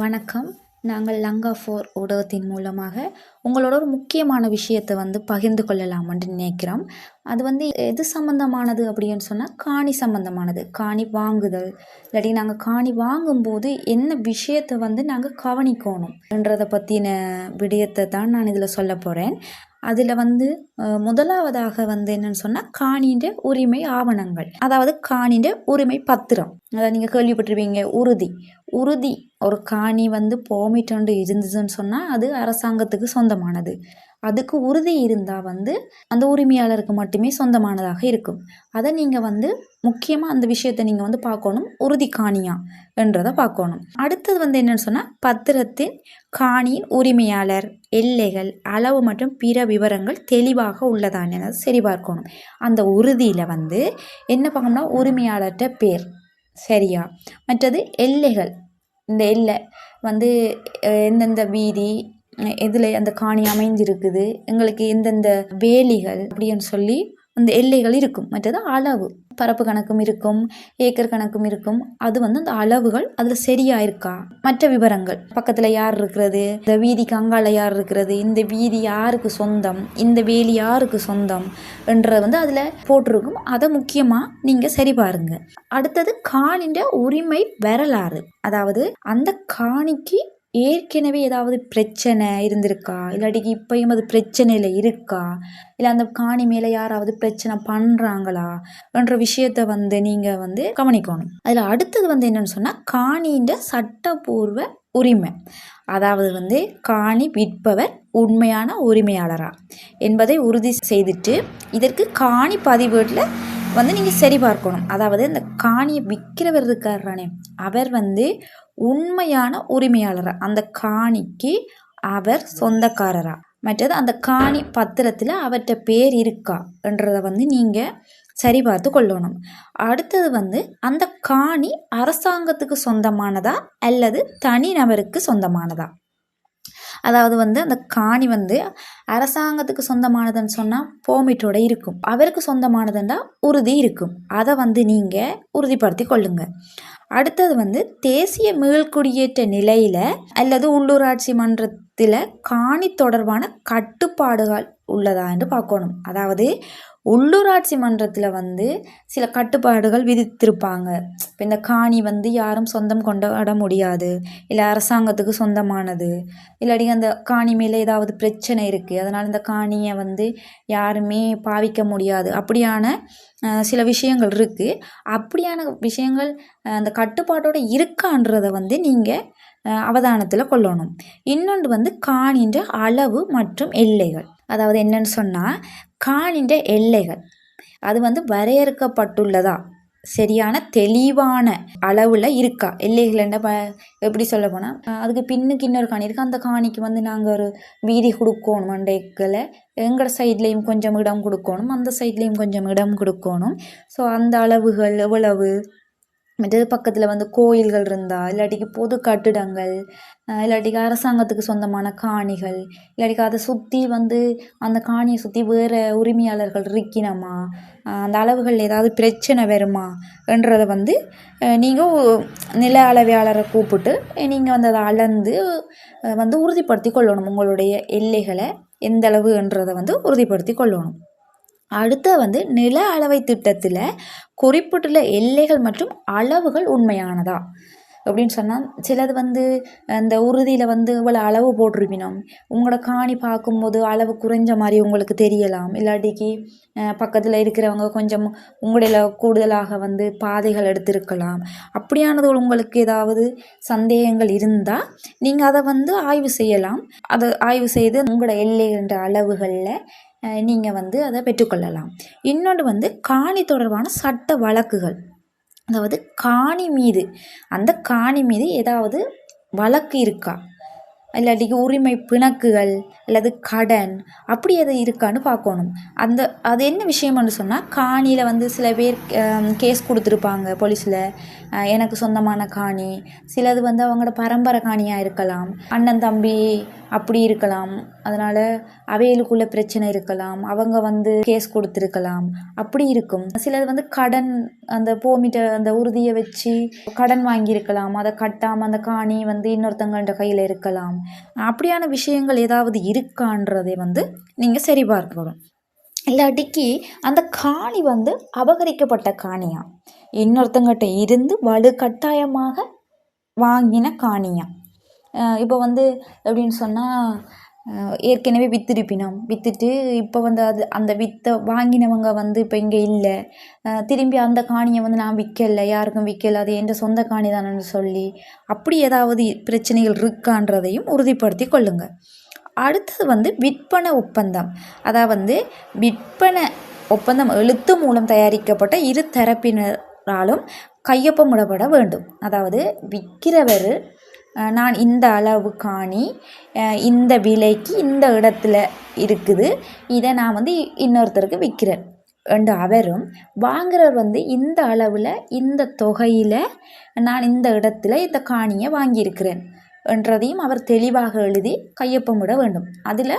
வணக்கம். நாங்கள் லங்கா ஃபோர் ஊடகத்தின் மூலமாக உங்களோட ஒரு முக்கியமான விஷயத்தை வந்து பகிர்ந்து கொள்ளலாம்னு நினைக்கிறோம். அது வந்து எது சம்மந்தமானது அப்படின்னு சொன்னால் காணி சம்மந்தமானது காணி வாங்குதல். இல்லாட்டி நாங்கள் காணி வாங்கும்போது என்ன விஷயத்தை வந்து நாங்கள் கவனிக்கணும்ன்றதை பற்றின விடயத்தை தான் நான் இதில் சொல்ல போகிறேன் அதில் வந்து முதலாவதாக வந்து என்னன்னு சொன்னால் காணின்ற உரிமை ஆவணங்கள். அதாவது காணின்ற உரிமை பத்திரம். அதாவது நீங்கள் கேள்விப்பட்டிருப்பீங்க உறுதி. உறுதி ஒரு காணி வந்து போமிட்டோண்டு இருந்ததுன்னு சொன்னால் அது அரசாங்கத்துக்கு சொந்தமானது. அதுக்கு உறுதி இருந்தால் வந்து அந்த உரிமையாளருக்கு மட்டுமே சொந்தமானதாக இருக்கும். அதை நீங்கள் வந்து முக்கியமாக அந்த விஷயத்தை நீங்கள் வந்து பார்க்கணும். உறுதி காணியா என்றதை பார்க்கணும். அடுத்தது வந்து என்னென்னு சொன்னால் பத்திரத்தின் காணியின் உரிமையாளர் எல்லைகள் அளவு மற்றும் பிற விவரங்கள் தெளிவாக உள்ளதான என சரி பார்க்கணும். அந்த உறுதியில் வந்து என்ன பார்க்கணும்னா உரிமையாளர்கிட்ட பேர் சரியா? மற்றது எல்லைகள் இந்த எல்லை வந்து எந்தெந்த வீதி எதில் அந்த காணி அமைஞ்சிருக்குது எங்களுக்கு எந்தெந்த வேலிகள் அப்படின்னு சொல்லி அந்த எல்லைகள் இருக்கும். மற்றது அளவு. பரப்பு கணக்கும் இருக்கும் ஏக்கர் கணக்கும் இருக்கும். அது வந்து அந்த அளவுகள் அதில் சரியா இருக்கா? மற்ற விவரங்கள். பக்கத்தில் யார் இருக்கிறது? இந்த வீதிக்கு அங்கால யார் இருக்கிறது? இந்த வீதி யாருக்கு சொந்தம்? இந்த வேலி யாருக்கு சொந்தம்? என்றது வந்து அதில் போட்டிருக்கும். அதை முக்கியமாக நீங்கள் சரி பாருங்க. அடுத்தது காணின்ற உரிமை வரலாறு. அதாவது அந்த காணிக்கு ஏற்கனவே ஏதாவது பிரச்சனை இருந்திருக்கா? இல்லாட்டிக்கு இப்பயும் அது பிரச்சனையில் இருக்கா? இல்லை அந்த காணி மேலே யாராவது பிரச்சனை பண்ணுறாங்களா என்ற விஷயத்த வந்து நீங்கள் வந்து கவனிக்கணும். அதில் அடுத்தது வந்து என்னன்னு சொன்னால் காணின்ற சட்டப்பூர்வ உரிமை. அதாவது வந்து காணி விற்பவர் உண்மையான உரிமையாளரா? என்பதை உறுதி செய்துட்டு இதற்கு காணி பதிவேட்டில் வந்து நீங்கள் சரி பார்க்கணும். அதாவது இந்த காணியை விற்கிறவர் இருக்காரானே அவர் வந்து உண்மையான உரிமையாளரா? அந்த காணிக்கு அவர் சொந்தக்காரரா? மற்றது அந்த காணி பத்திரத்தில் அவர்கிட்ட பேர் இருக்கா? என்றதை வந்து நீங்கள் சரி பார்த்து கொள்ளணும். அடுத்தது வந்து அந்த காணி அரசாங்கத்துக்கு சொந்தமானதா? அல்லது தனிநபருக்கு சொந்தமானதா? அதாவது வந்து அந்த காணி வந்து அரசாங்கத்துக்கு சொந்தமானதுன்னு சொன்னால் போமிட்டோட இருக்கும். அவருக்கு சொந்தமானதுன்னா உறுதி இருக்கும். அதை வந்து நீங்கள் உறுதிப்படுத்தி கொள்ளுங்க. அடுத்தது வந்து தேசிய மீள்குடியேற்ற நிலையில் அல்லது உள்ளூராட்சி மன்றத்தில் காணி தொடர்பான கட்டுப்பாடுகள் உள்ளதா என்று பார்க்கணும். அதாவது உள்ளூராட்சி மன்றத்தில் வந்து சில கட்டுப்பாடுகள் விதித்திருப்பாங்க. இப்போ இந்த காணி வந்து யாரும் சொந்தம் கொண்டாட முடியாது. இல்லை அரசாங்கத்துக்கு சொந்தமானது. இல்லாட்டி அந்த காணி மேலே ஏதாவது பிரச்சனை இருக்குது அதனால் இந்த காணியை வந்து யாருமே பாவிக்க முடியாது. அப்படியான சில விஷயங்கள் இருக்குது அப்படியான விஷயங்கள் அந்த கட்டுப்பாட்டோட இருக்கான்றதை வந்து நீங்கள் அவதானத்தில் கொள்ளணும். இன்னொன்று வந்து காணின்ற அளவு மற்றும் எல்லைகள். அதாவது என்னன்னு சொன்னால் காணின்ற எல்லைகள். அது வந்து வரையறுக்கப்பட்டுள்ளதா? சரியான தெளிவான அளவில் இருக்கா? எல்லைகள் என்ன ப எப்படி சொல்ல போனால் அதுக்கு பின்னுக்கு இன்னொரு காணி இருக்குது அந்த காணிக்கு வந்து நாங்கள் ஒரு வீதி கொடுக்கணும் மண்டைக்களை எங்கள் சைட்லேயும் கொஞ்சம் இடம் கொடுக்கணும் அந்த சைட்லேயும் கொஞ்சம் இடம் கொடுக்கணும். ஸோ அந்த அளவுகள் எவ்வளவு? மற்றது பக்கத்தில் வந்து கோயில்கள் இருந்தால் இல்லாட்டிக்கு பொது கட்டிடங்கள் இல்லாட்டிக்கு அரசாங்கத்துக்கு சொந்தமான காணிகள் இல்லாட்டிக்கு அதை சுற்றி வந்து அந்த காணியை சுற்றி வேறு உரிமையாளர்கள் இருக்கணுமா? அந்த அளவுகள் ஏதாவது பிரச்சனை வருமா? என்றதை வந்து நீங்கள் நில அளவையாளரை கூப்பிட்டு நீங்கள் வந்து அதை அளந்து வந்து உறுதிப்படுத்தி கொள்ளணும். உங்களுடைய எல்லைகளை எந்த அளவுன்றதை வந்து உறுதிப்படுத்தி கொள்ளணும். அடுத்து வந்து நில அளவை திட்டத்தில் குறிப்பிட்டுள்ள எல்லைகள் மற்றும் அளவுகள் உண்மையானதா? அப்படின்னு சொன்னால் சிலது வந்து அந்த உறுதியில் வந்து இவ்வளோ அளவு போட்டிருப்பினோம் உங்களோட காணி பார்க்கும்போது அளவு குறைஞ்ச மாதிரி உங்களுக்கு தெரியலாம். இல்லாட்டிக்கு பக்கத்தில் இருக்கிறவங்க கொஞ்சம் உங்களில் கூடுதலாக வந்து பாதைகள் எடுத்திருக்கலாம். அப்படியானது உங்களுக்கு ஏதாவது சந்தேகங்கள் இருந்தால் நீங்கள் அதை வந்து ஆய்வு செய்யலாம். அதை ஆய்வு செய்து உங்களோட எல்லை என்ற அளவுகளில் நீங்கள் வந்து அதை பெற்றுக்கொள்ளலாம். இன்னொன்று வந்து காணி தொடர்பான சட்ட வழக்குகள். அதாவது காணி மீது அந்த காணி மீது ஏதாவது வழக்கு இருக்கா? இல்லாட்டிக்கு உரிமை பிணக்குகள் அல்லது கடன் அப்படி எது இருக்கான்னு பார்க்கணும். அந்த அது என்ன விஷயம்னு சொன்னால் காணியில் வந்து சில பேர் கேஸ் கொடுத்துருப்பாங்க போலீஸில். எனக்கு சொந்தமான காணி. சிலது வந்து அவங்களோட பரம்பரை காணியாக இருக்கலாம். அண்ணன் தம்பி அப்படி இருக்கலாம். அதனால் அவையலுக்குள்ளே பிரச்சனை இருக்கலாம். அவங்க வந்து கேஸ் கொடுத்துருக்கலாம். அப்படி இருக்கும். சிலது வந்து கடன் அந்த போமிட்ட அந்த உறுதியை வச்சு கடன் வாங்கியிருக்கலாம். அதை கட்டாமல் அந்த காணி வந்து இன்னொருத்தங்கள்ட கையில் இருக்கலாம். அப்படியான விஷயங்கள் ஏதாவது இருக்கான்றதை வந்து நீங்கள் சரி பார்க்கணும். இல்லாட்டிக்கு அந்த காணி வந்து அபகரிக்கப்பட்ட காணியா? இன்னொருத்தங்கிட்ட இருந்து வலு கட்டாயமாக வாங்கின காணியா? இப்போ வந்து எப்படின்னு சொன்னால் ஏற்கனவே வித்திருப்பினோம். விற்றுட்டு இப்போ வந்து அது அந்த வித்தை வாங்கினவங்க வந்து இப்போ இங்கே இல்லை. திரும்பி அந்த காணியை வந்து நான் விற்கலை யாருக்கும் விற்கலை அது என் சொந்த காணி தானேன்னு சொல்லி அப்படி ஏதாவது பிரச்சனைகள் இருக்கான்றதையும் உறுதிப்படுத்தி கொள்ளுங்கள் அடுத்தது வந்து விற்பனை ஒப்பந்தம். அதாவது வந்து விற்பனை ஒப்பந்தம் எழுத்து மூலம் தயாரிக்கப்பட்ட இரு தரப்பினராலும் கையொப்பமிடப்பட வேண்டும். அதாவது விற்கிறவர் நான் இந்த அளவு காணி இந்த விலைக்கு இந்த இடத்துல இருக்குது. இதை நான் வந்து இன்னொருத்தருக்கு விற்கிறேன் என்று அவரும் வாங்குறவர் வந்து இந்த அளவில் இந்த தொகையில் நான் இந்த இடத்துல இந்த காணியை வாங்கியிருக்கிறேன் என்றதையும் அவர் தெளிவாக எழுதி கையொப்பமிட வேண்டும். அதில்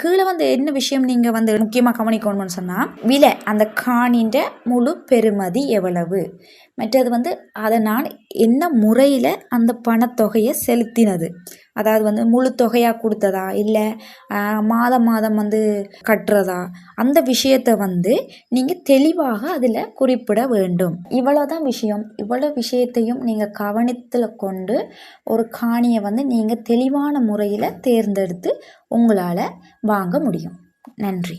கீழே வந்து என்ன விஷயம் நீங்கள் வந்து முக்கியமாக கவனிக்கணும்னு சொன்னால் விலை அந்த காணின்ற முழு பெருமதி எவ்வளவு? மற்றது வந்து அதை நான் என்ன முறையில் அந்த பணத்தொகையை செலுத்தினது? அதாவது வந்து முழு தொகையாக கொடுத்ததா? இல்லை மாதம் மாதம் வந்து கட்டுறதா? அந்த விஷயத்தை வந்து நீங்கள் தெளிவாக அதில் குறிப்பிட வேண்டும். இவ்வளோதான் விஷயம். இவ்வளோ விஷயத்தையும் நீங்கள் கவனத்தில் கொண்டு ஒரு காணியை வந்து நீங்கள் தெளிவான முறையில் தேர்ந்தெடுத்து உங்களால் வாங்க முடியும். நன்றி.